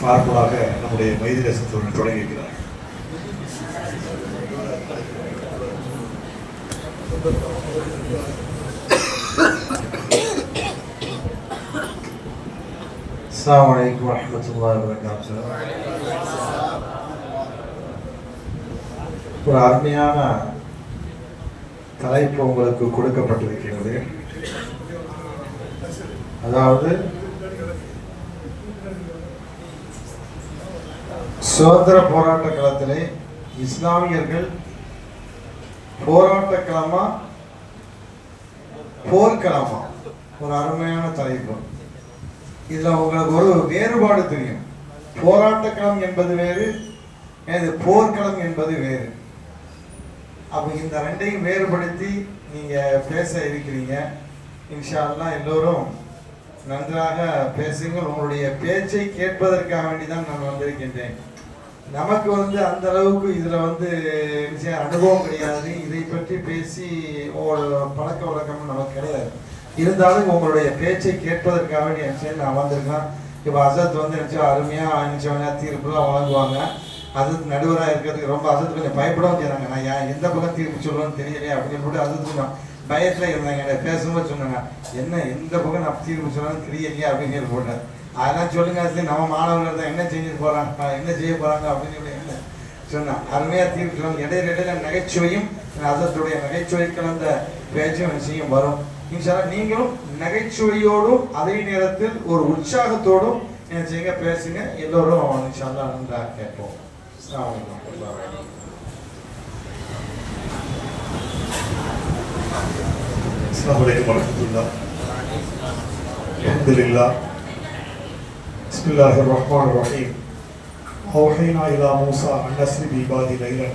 பார்ப்பதாக நம்முடைய மைதி தேசத்துடன் தொடங்கி இருக்கிறார் السلام عليكم ورحمة الله وبركاته ஒரு அருமையான தலைப்பு உங்களுக்கு கொடுக்கப்பட்டிருக்கிறது அதாவது சுதந்திர போராட்ட காலத்திலே இஸ்லாமியர்கள் போராட்ட களமா போர்க்களமா ஒரு அருமையான தலைப்பு. இதுல உங்களுக்கு ஒரு வேறுபாடு தெரியும். போராட்டக்களம் என்பது வேறு எனது போர்க்களம் என்பது வேறு. அப்ப இந்த ரெண்டையும் வேறுபடுத்தி நீங்க பேச இருக்கிறீங்க. இன்ஷா அல்லாஹ் எல்லோரும் நன்றாக பேசுங்கள். உங்களுடைய பேச்சை கேட்பதற்காக வேண்டிதான் நான் வந்திருக்கின்றேன். நமக்கு வந்து அந்த அளவுக்கு இதுல வந்து விஷயம் அனுபவம் கிடையாது. இதை பற்றி பேசி உங்களோட பழக்க வழக்கம் நமக்கு கிடையாது. இருந்தாலும் உங்களுடைய பேச்சை கேட்பதற்காக வேண்டி நான் வந்திருக்கேன். இப்போ அசத் வந்து நினைச்சா அருமையா நினைச்சவங்க தீர்ப்புலாம் வழங்குவாங்க. அசத் நடுவராக இருக்கிறதுக்கு ரொம்ப அசத் கொஞ்சம் பயப்படவும் செய்கிறாங்க நான் ஏன் எந்த பக்கம் தீர்ப்பு சொல்லுவேன்னு தெரியலையே அப்படின்னு சொல்லிட்டு அசத் கொஞ்சம் பயத்தில் இருந்தாங்க. என்னை பேசும்போது சொன்னாங்க என்ன எந்த பக்கம் நான் தீர்ப்பு சொல்லணும்னு தெரியலையே அப்படின்னு போட்டேன் அதெல்லாம் சொல்லுங்க அது நம்ம மாணவர்கள் தான் என்ன செஞ்சுட்டு போகிறாங்க என்ன செய்ய போகிறாங்க அப்படின்னு சொல்லி என்ன சொன்னான் அருமையாக தீர்ப்பு சொன்னாங்க. இடையில இடையில நகைச்சுவையும் அதத்துடைய நகைச்சுவை கலந்த பேச்சும் விஷயம் வரும். இன்ஷால்லா நீங்களும் நகைச்சுவையோடும் அதே நேரத்தில் ஒரு உற்சாகத்தோடும் என்ன செய்யுங்க பேசுங்க. எல்லோரும் இன்ஷால்லா நன்றாக கேட்போம். அஸ்ஸலாமு அலைக்கும் வரஹ்மத்துல்லாஹி بسم الله الرحمن الرحيم أوحينا إلى موسى أن أسر بعبادي ليلا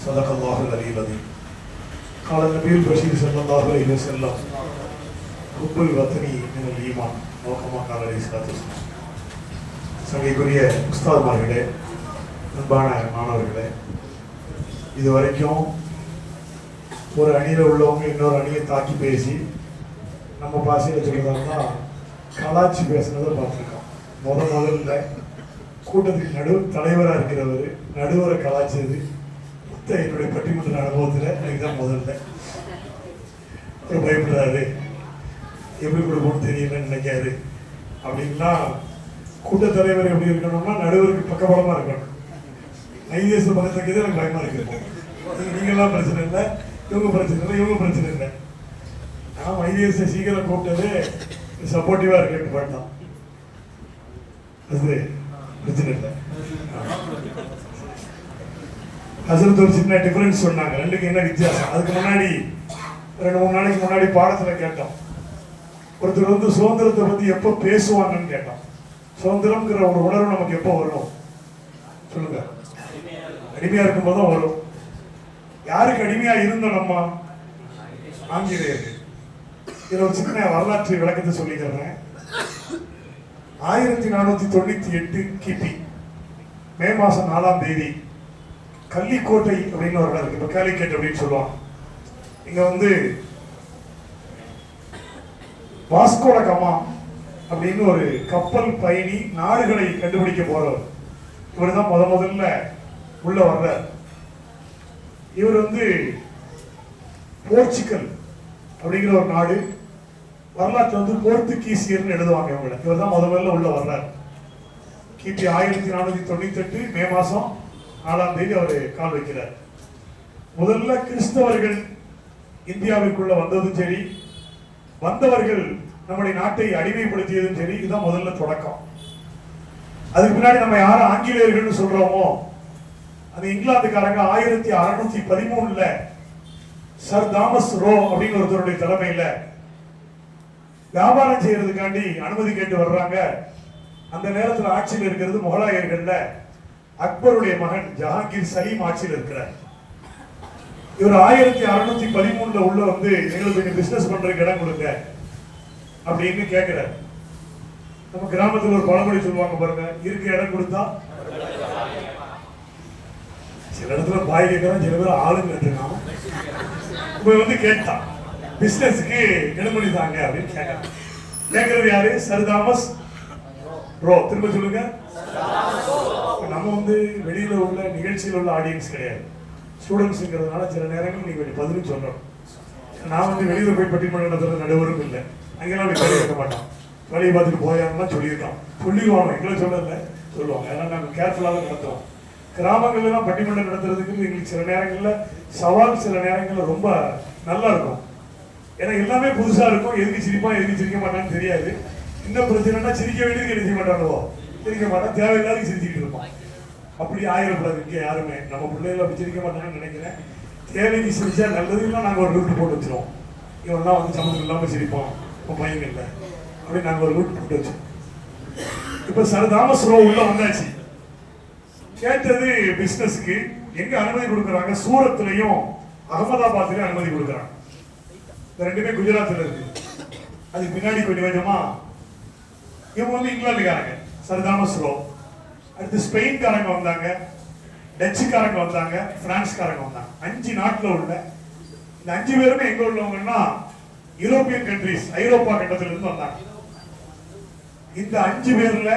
صدق الله العلي العظيم قال النبي البشير صلى الله عليه وسلم حب الوطن من الإيمان أو كما قال عليه الصلاة والسلام சங்கைக்குரிய உஸ்தாத்மார்களே அன்பான மாணவர்களே இது வரைக்கும் ஒரு அணியில் உள்ளவங்க இன்னொரு அணியை தாக்கி பேசி நம்ம பாஷையில் சொல்றதா கலாச்சி பேசுனதை பார்த்துருக்கோம். முத முதல்ல கூட்டத்துக்கு நடு தலைவராக இருக்கிறவர் நடுவரை கலாச்சது மொத்த என்னுடைய பட்டிமன்ற அனுபவத்தில் எனக்கு தான் முதல்ல. அவர் பயப்படுறாரு. எப்படி கொடுக்கணும்னு தெரியலன்னு நினைக்காரு. அப்படின்னா கூட்டத்தலைவர் எப்படி இருக்கணும்னா நடுவருக்கு பக்கபலமாக இருக்கணும். ஐஏஎஸ் பக்கத்துக்கு எனக்கு பயமாக இருக்கு. நீங்களாம் பிரச்சனை இல்லை. இவங்க பிரச்சனை இல்லை இவங்க பிரச்சனை இல்லை. நான் ஐஏஎஸ் சீக்கிரம் கூப்பிட்டது சப்போர்ட்டிவா இருக்கேன்னு பண்ணோம் அது பிரச்சனை இல்லை. ஹசரத் ஒரு சின்ன டிஃபரன்ஸ் சொன்னாங்க. ரெண்டுக்கு என்ன வித்தியாசம்? அதுக்கு முன்னாடி ரெண்டு மூணு நாளைக்கு முன்னாடி பாடத்துல கேட்டோம். ஒருத்தர் வந்து சுதந்திரத்தை பத்தி எப்போ பேசுவாங்கன்னு கேட்டோம். சுதந்திரம்ங்கிற ஒரு உணர்வு நமக்கு எப்போ வரும்? சொல்லுங்க. அடிமையா இருக்கும்போது தான் வரும். யாருக்கு அடிமையா இருந்தோம் நம்ம? ஆங்கிலேயர்கள் இதுல ஒரு சின்ன வரலாற்று விளக்கத்தை சொல்லிக்கிறேன் ஆயிரத்தி நானூத்தி தொண்ணூத்தி எட்டு கிபி மே மாசம் நாலாம் தேதி கள்ளிக்கோட்டை அப்படின்னு ஒரு இடம் இருக்கு. இப்ப காலிக்கேட் அப்படின்னு சொல்லுவாங்க. இங்க வந்து வாஸ்கோட கமா அப்படின்னு ஒரு கப்பல் பயணி நாடுகளை கண்டுபிடிக்க போறவர். இவர் தான் முத முதல்ல உள்ள வர்றார். இவர் வந்து போர்ச்சுக்கல் அப்படிங்கிற ஒரு நாடு வரலாற்று வந்து போர்த்துகீசியர்னு எழுதுவாங்க இவங்களை. இவர் தான் முத முதல்ல உள்ள வர்றார். கிபி ஆயிரத்தி நானூத்தி தொண்ணூத்தி எட்டு மே மாசம் நாலாம் தேதி அவர் கால் வைக்கிறார். முதல்ல கிறிஸ்தவர்கள் இந்தியாவிற்குள்ள வந்ததும் சரி வந்தவர்கள் நம்முடைய நாட்டை அடிமைப்படுத்தியதும் சரி இதுதான் முதல்ல தொடக்கம். அதுக்கு முன்னாடி நம்ம யாரும் ஆங்கிலேயர்கள்னு சொல்றோமோ அந்த இங்கிலாந்துக்காரங்க ஆயிரத்தி அறுநூத்தி பதிமூணுல சர் தாமஸ் ரோ அப்படின்னு ஒருத்தருடைய தலைமையில வியாபாரம் செய்யறதுக்காண்டி அனுமதி கேட்டு வர்றாங்க. அந்த நேரத்தில் ஆட்சியில் இருக்கிறது முகலாயர்கள்ல அக்பருடைய மகன் ஜஹாங்கீர் சலீம் ஆட்சியில் இருக்கிறார். இவர் ஆயிரத்தி அறுநூத்தி பதிமூணுல உள்ள வந்து எங்களுக்கு கொஞ்சம் பிசினஸ் பண்றதுக்கு இடம் கொடுங்க அப்படின்னு கேட்கிறார் நம்ம கிராமத்தில் ஒரு பழமொழி சொல்லுவாங்க பாருங்க இருக்க இடம் கொடுத்தா சில இடத்துல பாய் கேட்கிறான் சில பேர் ஆளுங்க இருக்கான் இப்ப வந்து கேட்டான். பிசினஸ்க்கு இடம் தாங்க அப்படின்னு கேட்கறான் கேட்கறது யாரு? Sir Thomas. ப்ரோ திரும்ப சொல்லுங்க. நம்ம வந்து வெளியில உள்ள நிகழ்ச்சியில் உள்ள ஆடியன்ஸ் கிடையாது. ஸ்டூடெண்ட்ஸுங்கிறதுனால சில நேரங்கள் நீங்க கொஞ்சம் பதிலும் சொல்லணும். நான் வந்து வெளியில போய் பட்டிமன்றம் நடத்துறது நடுவரும் இல்லை. அங்கெல்லாம் அப்படி கை வைக்க மாட்டோம் வழியை பார்த்துட்டு போயாங்கலாம் சொல்லியிருக்கான். சொல்லிடுவாங்க எங்களை சொல்லல. சொல்லுவாங்க. ஏன்னா நாங்கள் கேர்ஃபுல்லாக தான் நடத்துவோம் கிராமங்கள்லாம் பட்டிமன்றம் நடத்துறதுக்கு எங்களுக்கு சில நேரங்களில் சவால் சில நேரங்களில் ரொம்ப நல்லா இருக்கும். ஏன்னா எல்லாமே புதுசா இருக்கும். எதுக்கு சிரிப்பா எதுக்கு சிரிக்க மாட்டான்னு தெரியாது. என்ன பிரச்சனைனா சிரிக்க வேண்டியது என்ன செய்ய மாட்டானுவோ சிரிக்க மாட்டான் தேவையில்லாத சிரிச்சுக்கிட்டு இருப்பான் அப்படி ஆயிரக்கூடாது. இங்கே யாருமே. நம்ம பிள்ளைகள் அப்படி சிரிக்க மாட்டாங்கன்னு நினைக்கிறேன். தேவைக்கு சிரிச்சா நல்லதுன்னா நாங்கள் ஒரு ரூட் போட்டு வச்சிருவோம். இவன்லாம் வந்து சம்மந்தம் இல்லாமல் சிரிப்பான். இப்போ பையன் இல்லை. அப்படின்னு நாங்கள் ஒரு ரூட் போட்டு வச்சோம் இப்போ சர் தாமஸ் ரோ உள்ள வந்தாச்சு. கேட்டது பிஸ்னஸ்க்கு எங்க அனுமதி கொடுக்குறாங்க? சூரத்துலையும் அகமதாபாத்லயும் அனுமதி கொடுக்குறாங்க. இந்த ரெண்டுமே குஜராத்தில் இருக்கு. அதுக்கு பின்னாடி கொஞ்சம் கொஞ்சமா இவங்க வந்து இங்கிலாந்துக்காரங்க. சர் தாமஸ் ரோ அடுத்து ஸ்பெயின்காரங்க வந்தாங்க. டச்சுக்காரங்க வந்தாங்க. பிரான்ஸ்காரங்க வந்தாங்க. அஞ்சு நாட்டில் உள்ள இந்த அஞ்சு பேருமே எங்க உள்ளவங்கன்னா யூரோப்பியன் கண்ட்ரிஸ் ஐரோப்பா கண்டத்துல இருந்து வந்தாங்க. இந்த அஞ்சு பேர்ல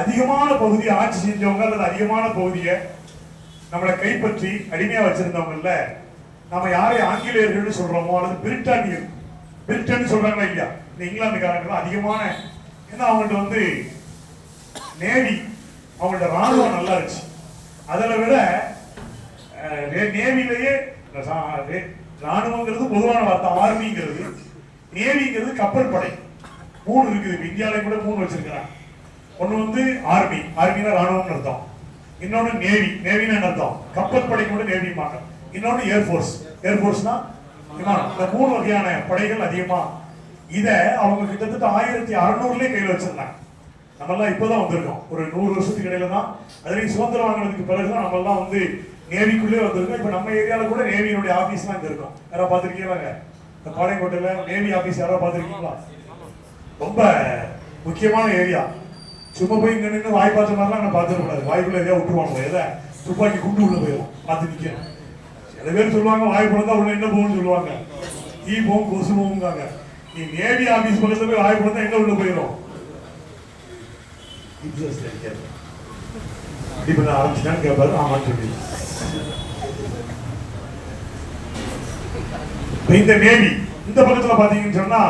அதிகமான பகுதியை ஆட்சி செஞ்சவங்க அல்லது அதிகமான பகுதியை நம்மளை கைப்பற்றி அடிமையா வச்சிருந்தவங்கல்ல நம்ம யாரை ஆங்கிலேயர்கள்னு சொல்றோமோ அல்லது பிரிட்டானியர் பிரிட்டன் சொல்றாங்களா இல்லையா? இந்த இங்கிலாந்துக்காரங்க அதிகமான ஏன்னா அவங்கள்ட்ட வந்து நேவி அவங்கள்ட்ட ராணுவம் நல்லா இருந்துச்சு. அதில் விட நே- நேவிலேயே ராணுவங்கிறது பொதுவான வார்த்தை ஆர்மிங்கிறது நேவிங்கிறது கப்பல் படை. மூணு இருக்குது இப்ப கூட மூணு வச்சிருக்கிறாங்க. ஒன்று வந்து ஆர்மி ஆர்மினா ராணுவம்னு அர்த்தம். இன்னொன்று நேவி நேவின்னு அர்த்தம்? கப்பல் படை கூட நேவி மாட்டோம் இன்னொன்று ஏர்ஃபோர்ஸ் ஏர்ஃபோர்ஸ்னா விமானம். இந்த மூணு வகையான படைகள் அதிகமாக இதை அவங்க கிட்டத்தட்ட ஆயிரத்தி அறநூறுலேயே கையில் வச்சுருந்தாங்க. நம்மெல்லாம் இப்பதான் வந்திருக்கோம். ஒரு நூறு வருஷத்துக்கு இடையில தான். அதுலேயும் சுதந்திரம் வாங்கினதுக்கு பிறகுதான் தான் எல்லாம் வந்து நேவிக்குள்ளே வந்திருக்கோம். இப்போ நம்ம ஏரியாவில் கூட நேவியினுடைய தான் இங்கே இருக்கும். யாராவது பார்த்துருக்கீங்களாங்க? இந்த பாளையங்கோட்டையில நேவி ஆஃபீஸ் யாராவது பார்த்துருக்கீங்களா? ரொம்ப முக்கியமான ஏரியா சும்மா போய் இங்கே நின்று வாய் பார்த்த மாதிரிலாம் நான் பார்த்துருக்கூடாது வாய்க்குள்ள எதையா விட்டுருவாங்க எதை? துப்பாக்கி குண்டு உள்ள போயிடும் பார்த்து நிற்கணும் சில பேர் சொல்லுவாங்க வாய் பிறந்தா உள்ள என்ன போகும்னு சொல்லுவாங்க. ஈ போகும் கொசு போகுங்காங்க நீ நேவி ஆபீஸ் பக்கத்துல போய் வாய் பிறந்தா எங்க உள்ள போயிடும் இப்ப நான் ஆரம்பிச்சுட்டான்னு கேட்பாரு ஆமான்னு சொல்லி இந்த நேவி இந்த பக்கத்துல பாத்தீங்கன்னு சொன்னா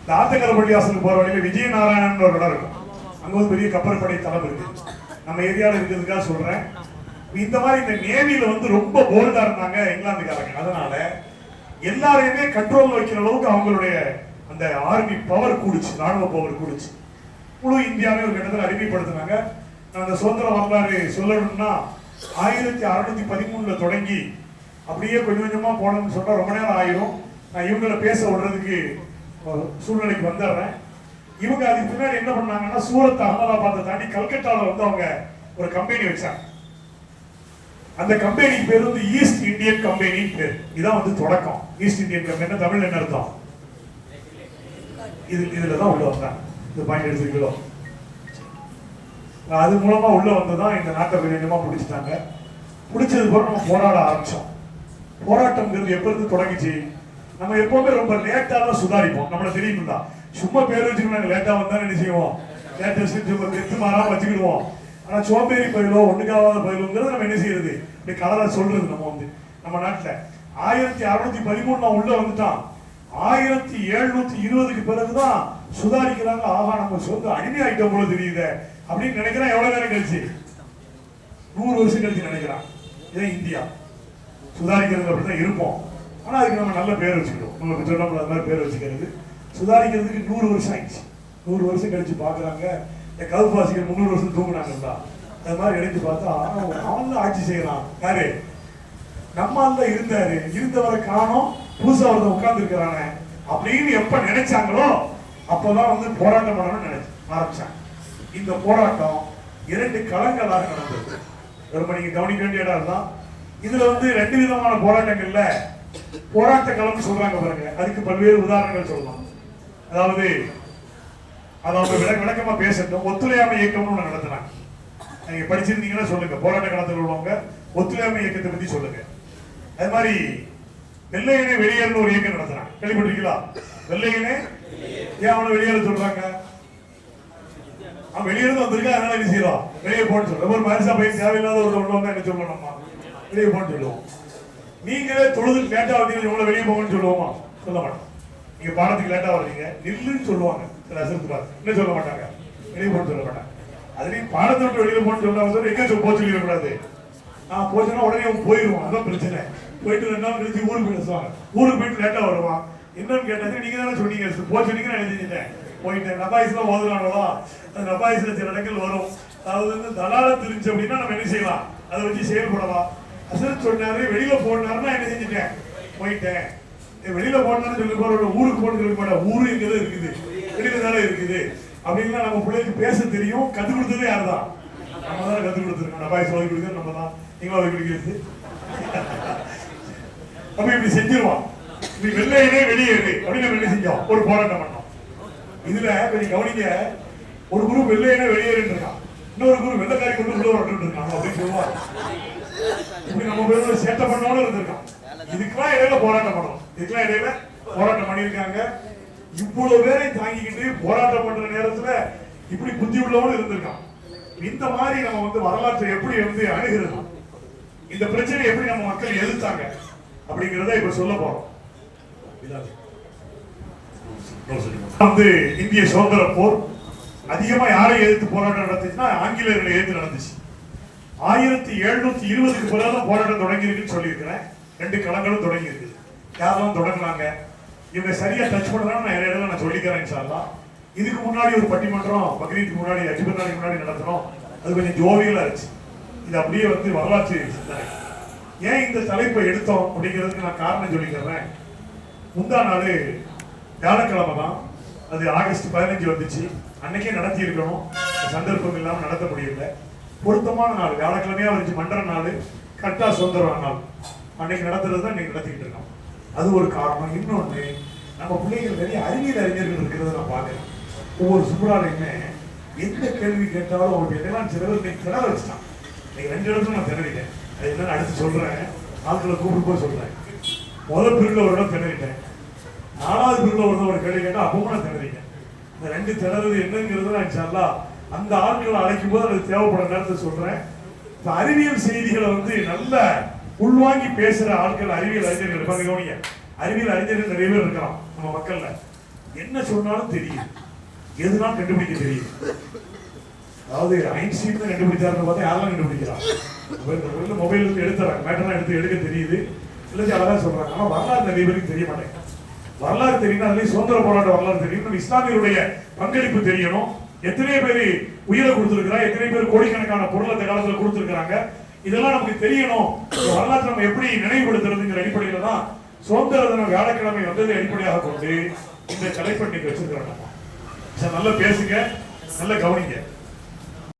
இந்த ஆத்தங்கர பள்ளிவாசலுக்கு போற வழியில விஜயநாராயணன் ஒரு இடம் இருக்கும். அங்க வந்து பெரிய கப்பற்படை தளம் இருக்கு. நம்ம ஏரியாவில் இருக்கிறதுக்காக சொல்றேன். இந்த மாதிரி இந்த நேவியில வந்து ரொம்ப போல்டா இருந்தாங்க இங்கிலாந்துக்காரங்க. அதனால எல்லாரையுமே கண்ட்ரோல் வைக்கிற அளவுக்கு அவங்களுடைய அந்த ஆர்மி பவர் கூடுச்சு ராணுவ பவர் கூடுச்சு. முழு இந்தியாவே ஒரு கட்டத்தில் அறிமுகப்படுத்தினாங்க நான் அந்த சுதந்திர வரலாறு சொல்லணும்னா ஆயிரத்தி அறுநூத்தி பதிமூணுல தொடங்கி அப்படியே கொஞ்சம் கொஞ்சமா போனோம்னு சொன்னா ரொம்ப நேரம் ஆயிரும். நான் இவங்கள பேச விடுறதுக்கு சூழ்நிலைக்கு வந்துடுறேன். இவங்க அதுக்கு பின்னாடி என்ன பண்ணாங்கன்னா சூரத் அகமதாபாத்தை தாண்டி கல்கட்டாவில் வந்து அவங்க ஒரு கம்பெனி வச்சாங்க. அந்த கம்பெனிக்கு பேர் வந்து ஈஸ்ட் இந்தியன் கம்பெனின்னு பேர். இதான் வந்து தொடக்கம். ஈஸ்ட் இந்தியன் கம்பெனி தமிழ் என்ன அர்த்தம்? இது இதுல தான் உள்ள வந்தாங்க இந்த பாயிண்ட் எடுத்துருக்கீங்களோ? அது மூலமா உள்ள வந்துதான் இந்த நாட்டை கொஞ்சமா பிடிச்சிட்டாங்க. பிடிச்சது பிறகு நம்ம போராட ஆரம்பிச்சோம். போராட்டம்ங்கிறது எப்ப இருந்து தொடங்கிச்சு? நம்ம எப்பவுமே ரொம்ப லேட்டா தான் சுதாரிப்போம். நம்மள தான் சும்மா பேர் வச்சுக்கணும். லேட்டாக லேட்டா வந்தா என்ன செய்வோம்? லேட்டஸ்ட் செஞ்சு தெத்து மாறாம வச்சுக்கிடுவோம். ஆனால் சோம்பேறி பயிலோ ஒண்ணுக்காவாத பயிலுங்கிறது நம்ம என்ன செய்யறது? இப்படி கலரை சொல்றது நம்ம வந்து நம்ம நாட்டில். ஆயிரத்தி அறுநூத்தி பதிமூணுல உள்ள வந்துட்டான். ஆயிரத்தி எழுநூத்தி இருபதுக்கு பிறகுதான் சுதாரிக்கிறாங்க ஆகா நம்ம சொந்த அடிமை ஆயிட்டோம் போல தெரியுது அப்படின்னு நினைக்கிறேன். எவ்வளவு நேரம் கழிச்சு? நூறு வருஷம் கழிச்சு நினைக்கிறான். இதான் இந்தியா. சுதாரிக்கிறது அப்படிதான் இருப்போம். ஆனா அதுக்கு நம்ம நல்ல பேர் வச்சுக்கிறோம் நம்ம சொல்ல மாதிரி பேர் வச்சுக்கிறது. சுதாரிக்கிறதுக்கு நூறு வருஷம் ஆயிடுச்சு. நூறு வருஷம் கழிச்சு பாக்குறாங்க இந்த கவுபாசிகள் முந்நூறு வருஷம் தூங்குனாங்கல்ல. அது மாதிரி எடுத்து பார்த்தா அவன் ஆட்சி செய்யலாம் யாரு? நம்ம தான் இருந்தாரு. இருந்தவரை காணும். புதுசா ஒருத்தர் உட்கார்ந்து இருக்கிறானே அப்படின்னு எப்ப நினைச்சாங்களோ அப்பதான் வந்து போராட்டம் பண்ணணும்னு நினைச்சு ஆரம்பிச்சாங்க. இந்த போராட்டம் இரண்டு களங்களாக நடந்தது. ரொம்ப நீங்க கவனிக்க வேண்டிய இடம் தான் இதுல வந்து ரெண்டு விதமான போராட்டங்கள்ல போராட்ட களம்னு சொல்றாங்க பாருங்க. அதுக்கு பல்வேறு உதாரணங்கள் சொல்லலாம். அதாவது அதாவது விளக்க விளக்கமா பேசட்டும். ஒத்துழையாமை இயக்கம்னு ஒண்ணு நடத்தினாங்க நீங்க படிச்சிருந்தீங்கன்னா சொல்லுங்க. போராட்ட காலத்தில் உள்ளவங்க ஒத்துழையாமை இயக்கத்தை பத்தி சொல்லுங்க. அது மாதிரி வெள்ளையனே வெளியேறணும் ஒரு இயக்கம் நடத்துறாங்க. கேள்விப்பட்டிருக்கீங்களா? வெள்ளையனே ஏன் அவனை வெளியேற சொல்றாங்க? அவன் வெளியே வந்திருக்கா? அதனால என்ன செய்யறோம்? வெளியே போன்னு சொல்லுவோம் ஒரு மனுஷா போய் தேவையில்லாத ஒரு உள்ளவங்க என்ன சொல்லணும் நம்ம? வெளியே போன்னு சொல்லுவோம். நீங்களே தொழுது லேட்டா வந்தீங்க உங்களை வெளியே போங்கன்னு சொல்லுவோமா? சொல்ல மாட்டோம். நீங்க பாடத்துக்கு லேட்டா வர்றீங்க. நில்லுன்னு சொல்லுவாங்க. சில என்ன சொல்ல மாட்டாங்க? வெளியே போன்னு சொல்ல மாட்டாங்க. அதுலயும் பாடத்தை விட்டு வெளியில போன்னு சொல்லாம சொல்லி எங்க சொல்ல போச்சு சொல்லக்கூடாது. நான் போச்சுன்னா உடனே அவன் போயிடுவான் அதான் பிரச்சனை. போயிட்டு ரெண்டு நாள் கழிச்சு ஊருக்கு பேசுவாங்க. ஊருக்கு போயிட்டு லேட்டாக வருவான். என்னன்னு கேட்டாங்க நீங்க தானே சொன்னீங்க. போச்சு நீங்க நான் எழுதிட்டேன். போயிட்டேன். நபாயிஸ்ல ஓதுறானோவா அந்த நபாயிஸ்ல சில இடங்கள் வரும். அதாவது வந்து தலால தெரிஞ்சு அப்படின்னா நம்ம என்ன செய்யலாம்? அதை வச்சு செயல்படலாம். அசல் சொன்னாரு வெளியில போனாருன்னா என்ன செஞ்சுட்டேன்? போயிட்டேன். வெளியில போனான்னு சொல்லி போற ஊருக்கு போன்னு சொல்லி போட ஊரு இங்கதான் இருக்குது. தெளிவு தானே இருக்குது? அப்படின்னா நம்ம பிள்ளைக்கு பேச தெரியும் கத்து கொடுத்தது யார் தான் நம்ம தான் கத்து கொடுத்துருக்கோம் நம்ம சொல்லி கொடுக்குறது நம்ம தான் நீங்களா அதை கொடுக்கிறது. அப்ப இப்படி செஞ்சிருவான். நீ வெள்ளையனே வெளியேறு அப்படின்னு வெளியே செஞ்சோம்? ஒரு போராட்டம் பண்ணோம். இதுல கொஞ்சம் கவனிங்க ஒரு குரு வெள்ளையனே வெளியேறிட்டு இருக்கான். இன்னொரு குரு வெள்ளக்காரி கொண்டு உள்ள வந்துட்டு இருக்காங்க அப்படின்னு சொல்லுவாங்க இப்படி நம்ம பேர் சேட்டை பண்ணோன்னு இருந்திருக்கான். இதுக்கெல்லாம் இடையில போராட்டம் பண்ணணும். இதுக்கெல்லாம் இடையில போராட்டம் பண்ணியிருக்காங்க. இவ்வளவு பேரை தாங்கிக்கிட்டு போராட்டம் பண்ற நேரத்துல இப்படி புத்தி உள்ளவனும் இருந்திருக்கான். இந்த மாதிரி நம்ம வந்து வரலாற்றை எப்படி வந்து அணுகிறது இந்த பிரச்சனை எப்படி நம்ம மக்கள் எதிர்த்தாங்க? அப்படிங்கறத இப்ப சொல்ல போறோம். வந்து இந்திய சுதந்திர போர் அதிகமா யாரை எதிர்த்து போராட்டம் நடந்துச்சுன்னா ஆங்கிலேயர்களை எதிர்த்து நடந்துச்சு. ஆயிரத்தி எழுநூத்தி இருபதுக்கு பிறகு போராட்டம் தொடங்கி இருக்குன்னு சொல்லியிருக்கிறேன். ரெண்டு களங்களும் தொடங்கி இருக்குது யாரெல்லாம் தொடங்கினாங்க? இவங்க சரியா டச் பண்ணலாம் நான் நிறைய இடத்துல நான் சொல்லிக்கிறேன் இன்ஷால்லா இதுக்கு முன்னாடி ஒரு பட்டிமன்றம் பக்ரீத்துக்கு முன்னாடி அஜிபர் நாளைக்கு முன்னாடி நடத்துறோம் அது கொஞ்சம் ஜோவியலா இருந்துச்சு. இது அப்படியே வந்து வரலாற்று சிந்தனை. ஏன் இந்த தலைப்பை எடுத்தோம் அப்படிங்கிறதுக்கு நான் காரணம் சொல்லிக்கிறேன். முந்தா நாள் வியாழக்கிழமை தான். அது ஆகஸ்ட் பதினஞ்சு வந்துச்சு. அன்னைக்கே நடத்தி இருக்கணும் சந்தர்ப்பம் இல்லாமல் நடத்த முடியல. பொருத்தமான நாள். வியாழக்கிழமையா வந்துச்சு. மன்ற நாள். கரெக்டாக சுதந்திரம் நாள். அன்னைக்கு நடத்துறது தான் இன்னைக்கு நடத்திக்கிட்டு இருக்கோம். அது ஒரு காரணம். இன்னொன்று நம்ம பிள்ளைகள் நிறைய அறிவியல் அறிஞர்கள் இருக்கிறத நான் பார்க்குறேன். ஒவ்வொரு சுற்றுலாலையுமே எந்த கேள்வி கேட்டாலும் அவங்களுக்கு எதெல்லாம் சிலவர் இன்னைக்கு திணற வச்சுட்டான். இன்னைக்கு ரெண்டு இடத்துல நான் திணறிட்டேன். அது என்னன்னு அடுத்து சொல்கிறேன் ஆட்களை கூப்பிட்டு போய் சொல்கிறேன் முதல் பிரிவில் ஒரு இடம் திணறிட்டேன். நாலாவது பிரிவில் ஒரு ஒரு கேள்வி கேட்டால் அப்பவும் நான் திணறிட்டேன். இந்த ரெண்டு திணறது என்னங்கிறது நான் இன்ஷா அந்த ஆட்களை அழைக்கும் போது அது தேவைப்பட நேரத்தை சொல்கிறேன் இப்போ அறிவியல் செய்திகளை வந்து நல்ல உள்வாங்கி பேசுற ஆட்கள் அறிவியல் அறிஞர்கள் இருப்பாங்க. கவனிங்க அறிவியல் அறிஞர்கள் நிறைய பேர் இருக்கலாம் நம்ம மக்கள்ல. என்ன சொன்னாலும் தெரியும் எதுனாலும் கண்டுபிடிக்க தெரியும் அதாவது ஐன்ஸ்டீன் தான் கண்டுபிடிச்சாருன்னு பார்த்தா யாரெல்லாம் கண்டுபிடிக்கிறான் மொபைல் இருந்து எடுத்துறாங்க. மேட்டர்லாம் எடுத்து எடுக்க தெரியுது. இல்லை அழகா சொல்றாங்க. ஆனா வரலாறு நிறைய பேருக்கு தெரிய மாட்டேங்குது. வரலாறு தெரியும் அதுலேயும் சுதந்திர போராட்ட வரலாறு தெரியும். இஸ்லாமியருடைய பங்களிப்பு தெரியணும். எத்தனை பேர் உயிரை கொடுத்துருக்கிறா எத்தனை பேர் கோடிக்கணக்கான பொருள் அந்த காலத்துல கொடுத்திருக்கிறாங்க. இதெல்லாம் நமக்கு தெரியணும். வரலாற்று வரலாற்றை நம்ம எப்படி நினைவுபடுத்துறதுங்கிற அடிப்படையில தான் சுதந்திர தினம் வியாழக்கிழமை வந்ததை அடிப்படையாக கொண்டு இந்த தலைப்பை இன்னைக்கு வச்சிருக்கிறோம் சரி, நல்லா பேசுங்க. நல்லா கவனிங்க.